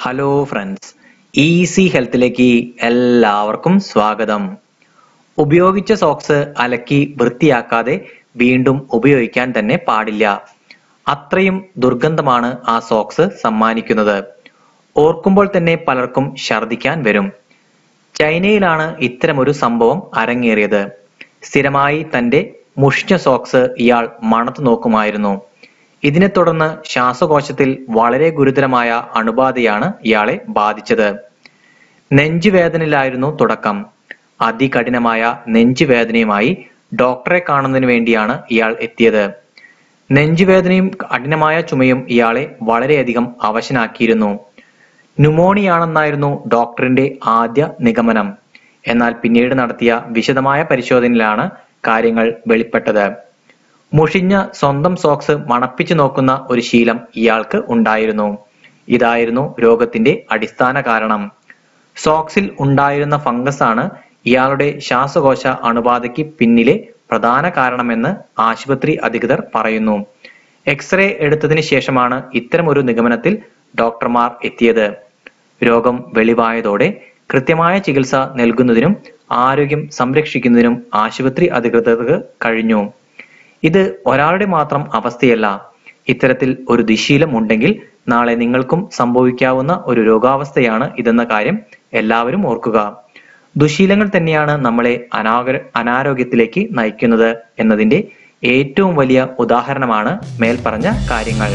Hello friends easy ഹെൽത്തിലേക്ക് എല്ലാവർക്കും സ്വാഗതം. ഉപയോഗിച്ച സോക്സ് അലക്കി വൃത്തിയാക്കാതെ വീണ്ടും ഉപയോഗിക്കാൻ തന്നെ പാടില്ല. അത്രയും ദുർഗന്ധമാണ് ആ സോക്സ് സമ്മാനിക്കുന്നത്. ഓർക്കുമ്പോൾ തന്നെ പലർക്കും ഛർദിക്കാൻ വരും. ചൈനയിലാണ് ഇത്തരമൊരു സംഭവം അരങ്ങേറിയത്. സ്ഥിരമായി തന്റെ മുഷിഞ്ഞ സോക്സ് ഇയാൾ മണത്തു നോക്കുമായിരുന്നു. ഇതിനെ തുടർന്ന് ശ്വാസകോശത്തിൽ വളരെ ഗുരുതരമായ അണുബാധയാണ് ഇയാളെ ബാധിച്ചത്. നെഞ്ചുവേദനയിലായിരുന്നു തുടക്കം. അതികഠിനമായ നെഞ്ചുവേദനയുമായി ഡോക്ടറെ കാണുന്നതിന് വേണ്ടിയാണ് ഇയാൾ എത്തിയത്. നെഞ്ചുവേദനയും കഠിനമായ ചുമയും ഇയാളെ വളരെയധികം അവശനാക്കിയിരുന്നു. ന്യൂമോണിയാണെന്നായിരുന്നു ഡോക്ടറിന്റെ ആദ്യ നിഗമനം. എന്നാൽ പിന്നീട് നടത്തിയ വിശദമായ പരിശോധനയിലാണ് കാര്യങ്ങൾ വെളിപ്പെട്ടത്. മുഷിഞ്ഞ സ്വന്തം സോക്സ് മണപ്പിച്ചു നോക്കുന്ന ഒരു ശീലം ഇയാൾക്ക് ഉണ്ടായിരുന്നു. ഇതായിരുന്നു രോഗത്തിന്റെ അടിസ്ഥാന കാരണം. സോക്സിൽ ഉണ്ടായിരുന്ന ഫംഗസ് ആണ് ഇയാളുടെ ശ്വാസകോശ അണുബാധയ്ക്ക് പിന്നിലെ പ്രധാന കാരണമെന്ന് ആശുപത്രി അധികൃതർ പറയുന്നു. എക്സ്റേ എടുത്തതിന് ശേഷമാണ് ഇത്തരമൊരു നിഗമനത്തിൽ ഡോക്ടർമാർ എത്തിയത്. രോഗം വെളിവായതോടെ കൃത്യമായ ചികിത്സ നൽകുന്നതിനും ആരോഗ്യം സംരക്ഷിക്കുന്നതിനും ആശുപത്രി അധികൃതർക്ക് കഴിഞ്ഞു. ഇത് ഒരാളുടെ മാത്രം അവസ്ഥയല്ല. ഇത്തരത്തിൽ ഒരു ദുശീലം ഉണ്ടെങ്കിൽ നാളെ നിങ്ങൾക്കും സംഭവിക്കാവുന്ന ഒരു രോഗാവസ്ഥയാണ് ഇതെന്ന കാര്യം എല്ലാവരും ഓർക്കുക. ദുശീലങ്ങൾ തന്നെയാണ് നമ്മളെ അനാഗ അനാരോഗ്യത്തിലേക്ക് നയിക്കുന്നത് എന്നതിന്റെ ഏറ്റവും വലിയ ഉദാഹരണമാണ് മേൽപ്പറഞ്ഞ കാര്യങ്ങൾ.